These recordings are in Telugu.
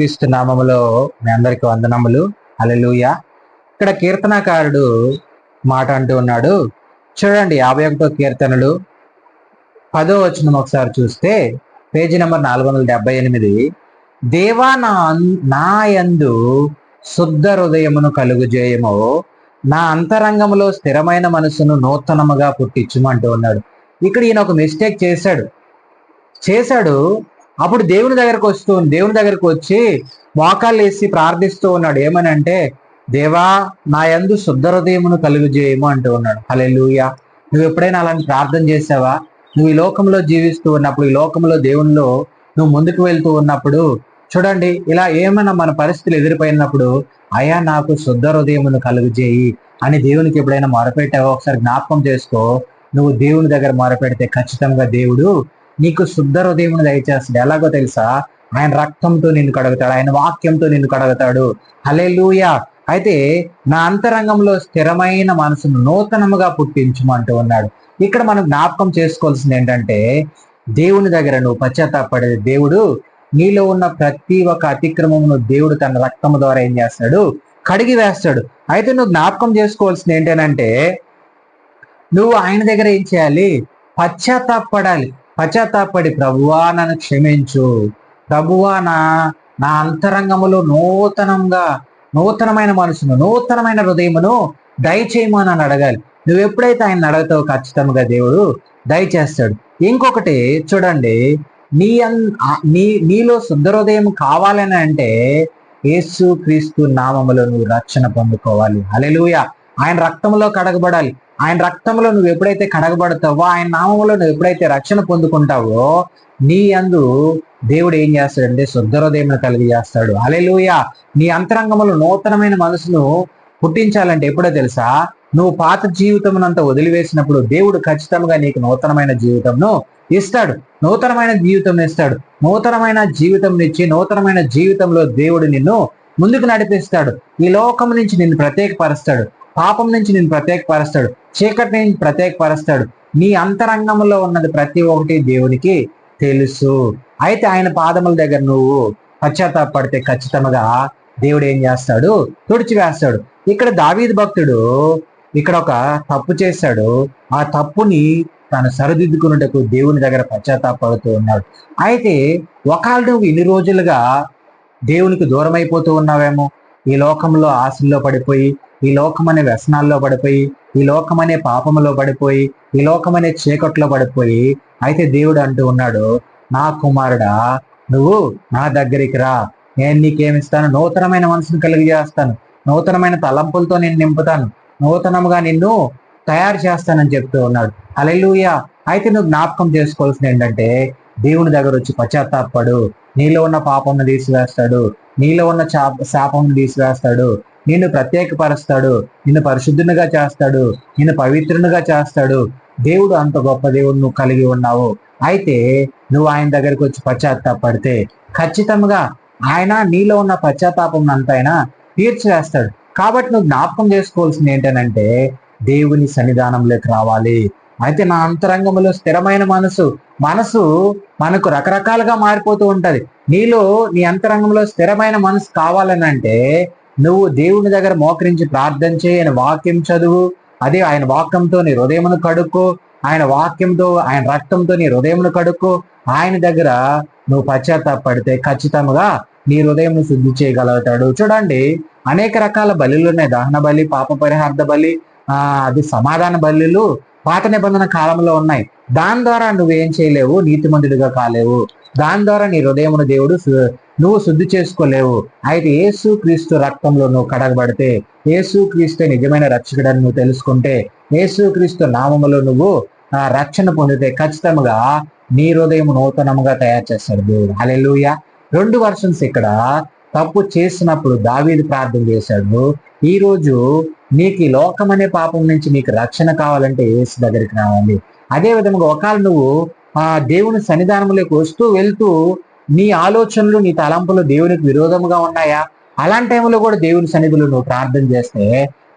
క్రీస్తు నామములో మీ అందరికి వందనములు. అలెలుయ ఇక్కడ కీర్తనకారుడు మాట అంటూ ఉన్నాడు. చూడండి యాభై ఒకటో కీర్తనలు. పదో వచనం ఒకసారి చూస్తే పేజీ నెంబర్ నాలుగు వందల డెబ్బై ఎనిమిది. దేవా నా నా యందు శుద్ధ హృదయమును కలుగుజేయము. నా అంతరంగములో స్థిరమైన మనసును నూతనముగా పుట్టించుమంటూ ఉన్నాడు. ఇక్కడ ఈయన ఒక మిస్టేక్ చేశాడు. చేశాడు అప్పుడు దేవుని దగ్గరకు వస్తూ దేవుని దగ్గరకు వచ్చి మోకాళ్ళు వేసి ప్రార్థిస్తూ ఉన్నాడు. ఏమనంటే దేవా నా యందు శుద్ధ హృదయమును కలుగు చేయము అంటూ ఉన్నాడు. హలే నువ్వు ఎప్పుడైనా అలాంటి ప్రార్థన చేసావా? నువ్వు ఈ లోకంలో జీవిస్తూ ఉన్నప్పుడు ఈ లోకంలో దేవునిలో నువ్వు ముందుకు వెళ్తూ ఉన్నప్పుడు చూడండి ఇలా ఏమైనా మన పరిస్థితులు ఎదురుపోయినప్పుడు అయా నాకు శుద్ధ హృదయమును కలుగు చేయి అని దేవునికి ఎప్పుడైనా మొరపెట్టావో? ఒకసారి జ్ఞాపకం చేసుకో. నువ్వు దేవుని దగ్గర మొరపెడితే ఖచ్చితంగా దేవుడు నీకు శుద్ధ హృదయమును దయచేస్తాడు. ఎలాగో తెలుసా? ఆయన రక్తంతో నిన్ను కడుగుతాడు. ఆయన వాక్యంతో నిన్ను కడుగుతాడు. హలే అయితే నా అంతరంగంలో స్థిరమైన మనసును నూతనముగా పుట్టించమంటూ ఉన్నాడు. ఇక్కడ మనం జ్ఞాపకం చేసుకోవాల్సింది ఏంటంటే దేవుని దగ్గర నువ్వు పశ్చాత్తాపడేది దేవుడు. నీలో ఉన్న ప్రతి ఒక్క అతిక్రమమును దేవుడు తన రక్తము ద్వారా ఏం చేస్తాడు? కడిగి వేస్తాడు. అయితే నువ్వు జ్ఞాపకం చేసుకోవాల్సింది ఏంటంటే నువ్వు ఆయన దగ్గర ఏం చేయాలి? పశ్చాత్తాపడాలి పశ్చాత్తాపడి ప్రభువా నన్ను క్షమించు. ప్రభువా నా నా అంతరంగములో నూతనంగా నూతనమైన మనసును నూతనమైన హృదయమును దయచేయమని అని అడగాలి. నువ్వు ఎప్పుడైతే ఆయన అడగతావు ఖచ్చితంగా దేవుడు దయచేస్తాడు. ఇంకొకటి చూడండి. నీ అన్- నీ నీలో శుద్ధ హృదయం కావాలని అంటే యేసు క్రీస్తు నామములో నువ్వు రక్షణ పొందుకోవాలి. అలెలుయ ఆయన రక్తంలో కడగబడాలి. ఆయన రక్తంలో నువ్వు ఎప్పుడైతే కడగబడతావో ఆయన నామంలో నువ్వు ఎప్పుడైతే రక్షణ పొందుకుంటావో నీ అందు దేవుడు ఏం చేస్తాడంటే శుద్ధ హృదయం కలిగి చేస్తాడు. అలెలుయ నీ అంతరంగంలో నూతనమైన మనసును పుట్టించాలంటే ఎప్పుడో తెలుసా? నువ్వు పాత జీవితమునంత వదిలివేసినప్పుడు దేవుడు ఖచ్చితంగా నీకు నూతనమైన జీవితంను ఇస్తాడు. నూతనమైన జీవితం ఇస్తాడు. నూతనమైన జీవితం ఇచ్చి నూతనమైన జీవితంలో దేవుడు నిన్ను ముందుకు నడిపిస్తాడు. ఈ లోకం నుంచి నిన్ను ప్రత్యేకపరుస్తాడు. పాపం నుంచి నేను ప్రత్యేకపరుస్తాడు. చీకటి నుంచి ప్రత్యేకపరుస్తాడు. నీ అంతరంగంలో ఉన్నది ప్రతి ఒక్కటి దేవునికి తెలుసు. అయితే ఆయన పాదముల దగ్గర నువ్వు పశ్చాత్తాపడితే ఖచ్చితంగా దేవుడు ఏం చేస్తాడు? తుడిచివేస్తాడు. ఇక్కడ దావీద్ భక్తుడు ఇక్కడ ఒక తప్పు చేశాడు. ఆ తప్పుని తను సరిదిద్దుకున్నట్టుకు దేవుని దగ్గర పశ్చాత్తాపడుతూ ఉన్నాడు. అయితే ఒకళ్ళు నువ్వు ఇన్ని రోజులుగా దేవునికి దూరం అయిపోతూ ఉన్నావేమో? ఈ లోకంలో ఆశల్లో పడిపోయి ఈ లోకం అనే వ్యసనాల్లో పడిపోయి ఈ లోకం అనే పాపములో పడిపోయి ఈ లోకం అనే చీకట్లో పడిపోయి అయితే దేవుడు అంటూ ఉన్నాడు నా కుమారుడా నువ్వు నా దగ్గరికి రా. నేను నీకేమిస్తాను నూతనమైన మనసును కలిగి చేస్తాను. నూతనమైన తలంపులతో నేను నింపుతాను. నూతనముగా నిన్ను తయారు చేస్తానని చెప్తూ ఉన్నాడు. అలెలుయ అయితే నువ్వు జ్ఞాపకం చేసుకోవాల్సింది ఏంటంటే దేవుని దగ్గర వచ్చి పశ్చాత్తాపడు నీలో ఉన్న పాపంను తీసివేస్తాడు. నీలో ఉన్న చాప శాపంను తీసివేస్తాడు. నిన్ను ప్రత్యేకపరుస్తాడు. నిన్ను పరిశుద్ధునిగా చేస్తాడు. నిన్ను పవిత్రునిగా చేస్తాడు. దేవుడు అంత గొప్ప దేవుడు నువ్వు కలిగి ఉన్నావు. అయితే నువ్వు ఆయన దగ్గరికి వచ్చి పశ్చాత్తాపడితే ఖచ్చితంగా ఆయన నీలో ఉన్న పశ్చాత్తాపం అంతైనా తీర్చివేస్తాడు. కాబట్టి నువ్వు జ్ఞాపకం చేసుకోవాల్సింది ఏంటనంటే దేవుని సన్నిధానంలోకి రావాలి. అయితే నా అంతరంగంలో స్థిరమైన మనసు మనసు మనకు రకరకాలుగా మారిపోతూ ఉంటది. నీలో నీ అంతరంగంలో స్థిరమైన మనసు కావాలని అంటే నువ్వు దేవుని దగ్గర మోకరించి ప్రార్థన చేయి ఆయన వాక్యం చదువు. అదే ఆయన వాక్యంతో నీ హృదయమును కడుక్కో. ఆయన వాక్యంతో ఆయన రక్తంతో నీ హృదయమును కడుక్కో. ఆయన దగ్గర నువ్వు పశ్చాత్తాపడితే ఖచ్చితంగా నీ హృదయం శుద్ధి చేయగలుగుతాడు. చూడండి అనేక రకాల బలులు ఉన్నాయి. దహన బలి పాప పరిహార్థ బలి ఆ అది సమాధాన బలులు పాత నిబంధన కాలంలో ఉన్నాయి. దాని ద్వారా నువ్వేం చేయలేవు నీతిమంతుడిగా కాలేవు. దాని ద్వారా నీ హృదయమును దేవుడు నువ్వు శుద్ధి చేసుకోలేవు. అయితే యేసు క్రీస్తు రక్తంలో నువ్వు కడగబడితే యేసు క్రీస్తే నిజమైన రక్షకుడని నువ్వు తెలుసుకుంటే యేసు క్రీస్తు నామములో నువ్వు ఆ రక్షణ పొందితే ఖచ్చితంగా నీ హృదయం నూతనముగా తయారు చేస్తాడు దేవుడు. అలెలుయ రెండు వర్షన్స్ ఇక్కడ. తప్పు చేసినప్పుడు దావీది ప్రార్థన చేశాడు. ఈరోజు నీకు ఈ లోకం అనే పాపం నుంచి నీకు రక్షణ కావాలంటే ఏసు దగ్గరికి రావాలి. అదే విధంగా ఒకవేళ నువ్వు ఆ దేవుని సన్నిధానంలోకి వస్తూ వెళ్తూ నీ ఆలోచనలు నీ తలంపులు దేవునికి విరోధముగా ఉన్నాయా? అలాంటి టైంలో కూడా దేవుని సన్నిధిలో నువ్వు ప్రార్థన చేస్తే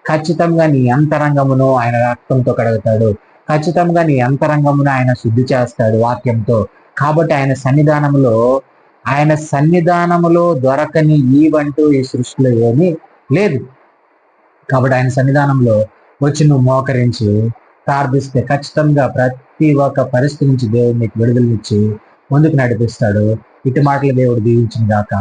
ఖచ్చితంగా నీ అంతరంగమును ఆయన రక్తంతో కడుగుతాడు. ఖచ్చితంగా నీ అంతరంగమును ఆయన శుద్ధి చేస్తాడు వాక్యంతో. కాబట్టి ఆయన సన్నిధానంలో ఆయన సన్నిధానములో దొరకని ఈవంటూ ఈ సృష్టిలో ఏమీ లేదు. కాబట్టి ఆయన సన్నిధానంలో వచ్చి నువ్వు మోకరించి ప్రార్థిస్తే ఖచ్చితంగా ప్రతి ఒక్క పరిస్థితి నుంచి దేవుడు నీకు విడుదలనిచ్చి ముందుకు నడిపిస్తాడు. ఇటు మాటలు దేవుడు దీవించిన గాక.